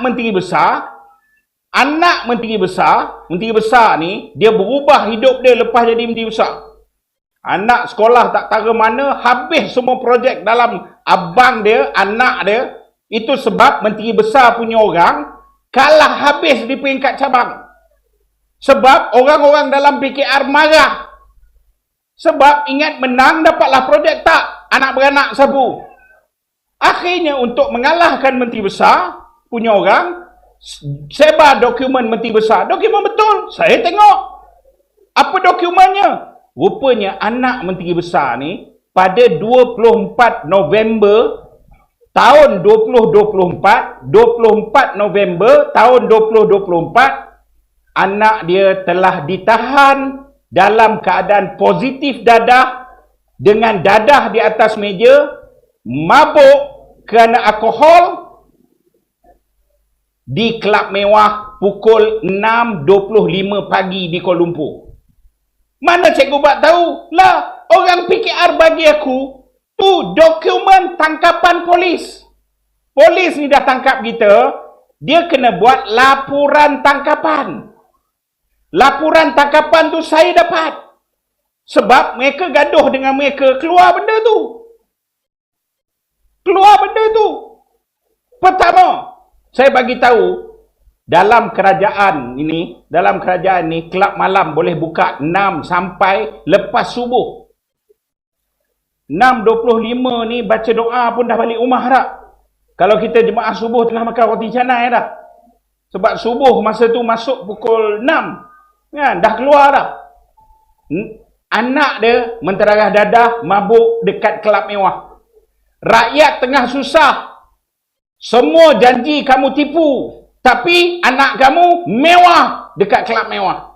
menteri besar, anak menteri besar, menteri besar ni, dia berubah hidup dia lepas jadi menteri besar. Anak sekolah tak tahu mana, habis semua projek dalam abang dia, anak dia, itu sebab menteri besar punya orang, kalah habis di peringkat cabang. Sebab orang-orang dalam PKR marah. Sebab ingat menang dapatlah projek tak? Anak beranak sabu. Akhirnya untuk mengalahkan menteri besar punya orang, sebar dokumen menteri besar. Dokumen betul. Saya tengok. Apa dokumennya? Rupanya anak menteri besar ni pada 24 November tahun 2024, 24 November tahun 2024 anak dia telah ditahan dalam keadaan positif dadah dengan dadah di atas meja mabuk kerana alkohol di kelab mewah pukul 6.25 pagi di Kuala Lumpur. Mana cikgu buat tahu? Lah, orang PKR bagi aku tu dokumen tangkapan polis. Polis ni dah tangkap kita, dia kena buat laporan tangkapan. Laporan tangkapan tu saya dapat. Sebab mereka gaduh dengan mereka keluar benda tu. Keluar benda tu. Pertama, saya bagi tahu dalam kerajaan ini, dalam kerajaan ini kelab malam boleh buka 6 sampai lepas subuh. 6.25 ni baca doa pun dah balik rumah dah. Kalau kita jemaah subuh tengah makan roti canai dah. Sebab subuh masa tu masuk pukul 6. Kan? Dah keluar dah. Anak dia menteragah dadah mabuk dekat kelab mewah. Rakyat tengah susah. Semua janji kamu tipu. Tapi anak kamu mewah dekat kelab mewah.